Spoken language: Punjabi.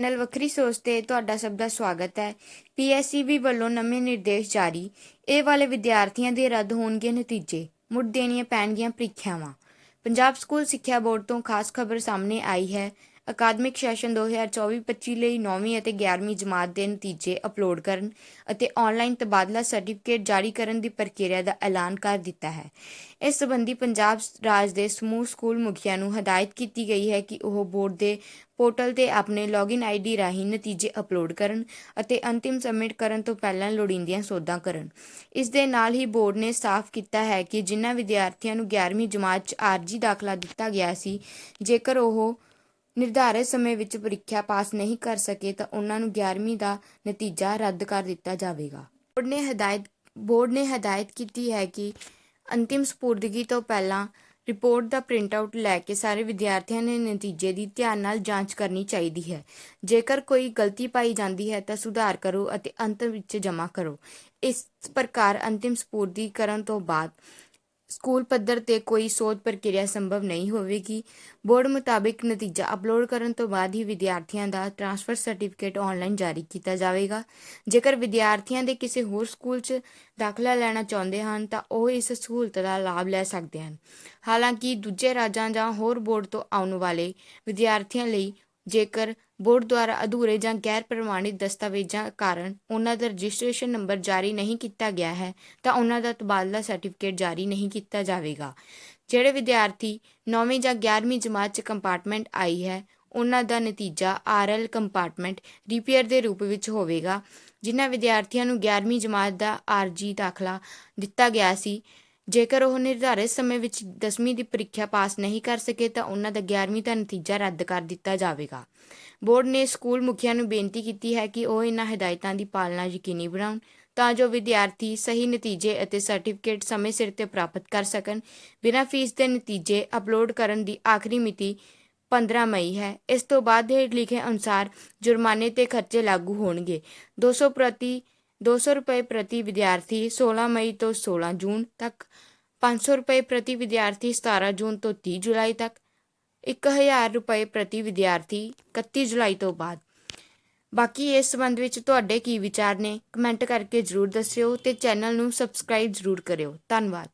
ਚੈਨਲ ਵੱਖਰੀ ਸੋਚ ਤੇ ਤੁਹਾਡਾ ਸਭ ਦਾ ਸਵਾਗਤ ਹੈ। ਪੀਐਸਸੀਬੀ ਵੱਲੋਂ ਨਵੇਂ ਨਿਰਦੇਸ਼ ਜਾਰੀ। ਇਹ ਵਾਲੇ ਵਿਦਿਆਰਥੀਆਂ ਦੇ ਰੱਦ ਹੋਣਗੇ ਨਤੀਜੇ। ਮੁੜ ਦੇਣੀਆਂ ਪੈਣਗੀਆਂ ਪ੍ਰੀਖਿਆਵਾਂ। ਪੰਜਾਬ ਸਕੂਲ ਸਿੱਖਿਆ ਬੋਰਡ ਤੋਂ ਖਾਸ ਖਬਰ ਸਾਹਮਣੇ ਆਈ ਹੈ। ਅਕਾਦਮਿਕ ਸੈਸ਼ਨ 2024-25 ਲਈ 9ਵੀਂ ਅਤੇ 11ਵੀਂ ਜਮਾਤ ਦੇ ਨਤੀਜੇ ਅਪਲੋਡ ਕਰਨ ਅਤੇ ਆਨਲਾਈਨ ਤਬਾਦਲਾ ਸਰਟੀਫਿਕੇਟ ਜਾਰੀ ਕਰਨ ਦੀ ਪ੍ਰਕਿਰਿਆ ਦਾ ਐਲਾਨ ਕਰ ਦਿੱਤਾ ਹੈ। ਇਸ ਸੰਬੰਧੀ ਪੰਜਾਬ ਰਾਜ ਦੇ ਸਮੂਹ ਸਕੂਲ ਮੁਖੀਆਂ ਨੂੰ ਹਦਾਇਤ ਕੀਤੀ ਗਈ ਹੈ ਕਿ ਉਹ ਬੋਰਡ ਦੇ ਪੋਰਟਲ ਤੇ ਆਪਣੇ ਲੌਗਇਨ ਆਈਡੀ ਰਾਹੀਂ ਨਤੀਜੇ ਅਪਲੋਡ ਕਰਨ ਅਤੇ ਅੰਤਿਮ ਸਬਮਿਟ ਕਰਨ ਤੋਂ ਪਹਿਲਾਂ ਲੋੜੀਂਦੀਆਂ ਸੋਧਾਂ ਕਰਨ। ਇਸ ਦੇ ਨਾਲ ਹੀ ਬੋਰਡ ਨੇ ਸਾਫ਼ ਕੀਤਾ ਹੈ ਕਿ ਜਿਨ੍ਹਾਂ ਵਿਦਿਆਰਥੀਆਂ ਨੂੰ 11ਵੀਂ ਜਮਾਤ 'ਚ ਆਰਜੀ ਦਾਖਲਾ ਦਿੱਤਾ ਗਿਆ ਸੀ, ਜੇਕਰ ਉਹ ਨਿਰਧਾਰਿਤ ਸਮੇਂ ਵਿੱਚ ਪ੍ਰੀਖਿਆ ਪਾਸ ਨਹੀਂ ਕਰ ਸਕੇ ਤਾਂ ਉਹਨਾਂ ਨੂੰ 11ਵੀਂ ਦਾ ਨਤੀਜਾ ਰੱਦ ਕਰ ਦਿੱਤਾ ਜਾਵੇਗਾ। ਬੋਰਡ ਨੇ ਹਦਾਇਤ, ਬੋਰਡ ਨੇ ਹਦਾਇਤ ਕੀਤੀ ਹੈ ਕਿ ਅੰਤਿਮ ਸਪੁਰਦਗੀ ਤੋਂ ਪਹਿਲਾਂ ਰਿਪੋਰਟ ਦਾ ਪ੍ਰਿੰਟ ਆਊਟ ਲੈ ਕੇ ਸਾਰੇ ਵਿਦਿਆਰਥੀਆਂ ਨੇ ਨਤੀਜੇ ਦੀ ਧਿਆਨ ਨਾਲ ਜਾਂਚ ਕਰਨੀ ਚਾਹੀਦੀ ਹੈ। ਜੇਕਰ ਕੋਈ ਗਲਤੀ ਪਾਈ ਜਾਂਦੀ ਹੈ ਤਾਂ ਸੁਧਾਰ ਕਰੋ ਅਤੇ ਅੰਤ ਵਿੱਚ ਜਮ੍ਹਾਂ ਕਰੋ। ਇਸ ਪ੍ਰਕਾਰ ਅੰਤਿਮ ਸਪੁਰਦੀ ਕਰਨ ਤੋਂ ਬਾਅਦ ਸਕੂਲ ਪੱਧਰ ਤੇ ਕੋਈ ਸੋਧ ਪ੍ਰਕਿਰਿਆ ਸੰਭਵ ਨਹੀਂ ਹੋਵੇਗੀ। ਬੋਰਡ ਮੁਤਾਬਿਕ ਨਤੀਜਾ ਅਪਲੋਡ ਕਰਨ ਤੋਂ ਬਾਅਦ ਹੀ ਵਿਦਿਆਰਥੀਆਂ ਦਾ ਟ੍ਰਾਂਸਫਰ ਸਰਟੀਫਿਕੇਟ ਆਨਲਾਈਨ ਜਾਰੀ ਕੀਤਾ ਜਾਵੇਗਾ। ਜੇਕਰ ਵਿਦਿਆਰਥੀਆਂ ਦੇ ਕਿਸੇ ਹੋਰ ਸਕੂਲ 'ਚ ਦਾਖਲਾ ਲੈਣਾ ਚਾਹੁੰਦੇ ਹਨ, ਤਾਂ ਉਹ ਇਸ ਸਹੂਲਤ ਦਾ ਲਾਭ ਲੈ ਸਕਦੇ ਹਨ। ਹਾਲਾਂਕਿ ਦੂਜੇ ਰਾਜਾਂ ਜਾਂ ਹੋਰ ਬੋਰਡ ਤੋਂ ਆਉਣ ਵਾਲੇ ਵਿਦਿਆਰਥੀਆਂ ਲਈ ਜੇਕਰ ਬੋਰਡ ਦੁਆਰਾ ਅਧੂਰੇ ਜਾਂ ਗੈਰ ਪ੍ਰਮਾਣਿਤ ਦਸਤਾਵੇਜ਼ਾਂ ਕਾਰਨ ਉਹਨਾਂ ਦਾ ਰਜਿਸਟ੍ਰੇਸ਼ਨ ਨੰਬਰ ਜਾਰੀ ਨਹੀਂ ਕੀਤਾ ਗਿਆ ਹੈ, ਤਾਂ ਉਹਨਾਂ ਦਾ ਤਬਾਦਲਾ ਸਰਟੀਫਿਕੇਟ ਜਾਰੀ ਨਹੀਂ ਕੀਤਾ ਜਾਵੇਗਾ। ਜਿਹੜੇ ਵਿਦਿਆਰਥੀ 9ਵੀਂ ਜਾਂ 11ਵੀਂ ਜਮਾਤ 'ਚ ਕੰਪਾਰਟਮੈਂਟ ਆਈ ਹੈ, ਉਹਨਾਂ ਦਾ ਨਤੀਜਾ ਆਰਐਲ ਕੰਪਾਰਟਮੈਂਟ ਰਿਪੇਅਰ ਦੇ ਰੂਪ ਵਿੱਚ ਹੋਵੇਗਾ, ਜਿਨ੍ਹਾਂ ਵਿਦਿਆਰਥੀਆਂ ਨੂੰ 11ਵੀਂ ਜਮਾਤ ਦਾ ਆਰਜੀ ਦਾਖਲਾ ਦਿੱਤਾ ਗਿਆ ਸੀ। ਜੇਕਰ ਉਹ ਨਿਰਧਾਰਿਤ ਸਮੇਂ ਵਿੱਚ 10ਵੀਂ ਦੀ ਪ੍ਰੀਖਿਆ ਪਾਸ ਨਹੀਂ ਕਰ ਸਕੇ ਤਾਂ ਉਹਨਾਂ ਦਾ 11ਵੀਂ ਦਾ ਨਤੀਜਾ ਰੱਦ ਕਰ ਦਿੱਤਾ ਜਾਵੇਗਾ। ਬੋਰਡ ਨੇ ਸਕੂਲ ਮੁਖੀਆਂ ਨੂੰ ਬੇਨਤੀ ਕੀਤੀ ਹੈ ਕਿ ਉਹ ਇਹਨਾਂ ਹਦਾਇਤਾਂ ਦੀ ਪਾਲਣਾ ਯਕੀਨੀ ਬਣਾਉਣ ਤਾਂ ਜੋ ਵਿਦਿਆਰਥੀ ਸਹੀ ਨਤੀਜੇ ਅਤੇ ਸਰਟੀਫਿਕੇਟ ਸਮੇਂ ਸਿਰ ਤੇ ਪ੍ਰਾਪਤ ਕਰ ਸਕਣ। ਬਿਨਾਂ ਫੀਸ ਦੇ ਨਤੀਜੇ ਅਪਲੋਡ ਕਰਨ ਦੀ ਆਖਰੀ ਮਿਤੀ 15 ਮਈ ਹੈ। ਇਸ ਤੋਂ ਬਾਅਦ ਹੇਠ ਲਿਖੇ ਅਨੁਸਾਰ ਜੁਰਮਾਨੇ ਤੇ ਖਰਚੇ ਲਾਗੂ ਹੋਣਗੇ। 200 ਪ੍ਰਤੀ 200 ਰੁਪਏ ਪ੍ਰਤੀ ਵਿਦਿਆਰਥੀ 16 ਮਈ ਤੋਂ 16 ਜੂਨ ਤੱਕ 500 ਰੁਪਏ ਪ੍ਰਤੀ ਵਿਦਿਆਰਥੀ 17 ਜੂਨ ਤੋਂ 30 ਜੁਲਾਈ ਤੱਕ 1000 ਰੁਪਏ ਪ੍ਰਤੀ ਵਿਦਿਆਰਥੀ 31 ਜੁਲਾਈ ਤੋਂ ਬਾਅਦ। ਬਾਕੀ ਇਸ ਸੰਬੰਧ ਵਿੱਚ ਤੁਹਾਡੇ ਕੀ ਵਿਚਾਰ ਨੇ, ਕਮੈਂਟ ਕਰਕੇ ਜਰੂਰ ਦੱਸਿਓ ਤੇ ਚੈਨਲ ਨੂੰ ਸਬਸਕ੍ਰਾਈਬ ਜਰੂਰ ਕਰਿਓ। ਧੰਨਵਾਦ।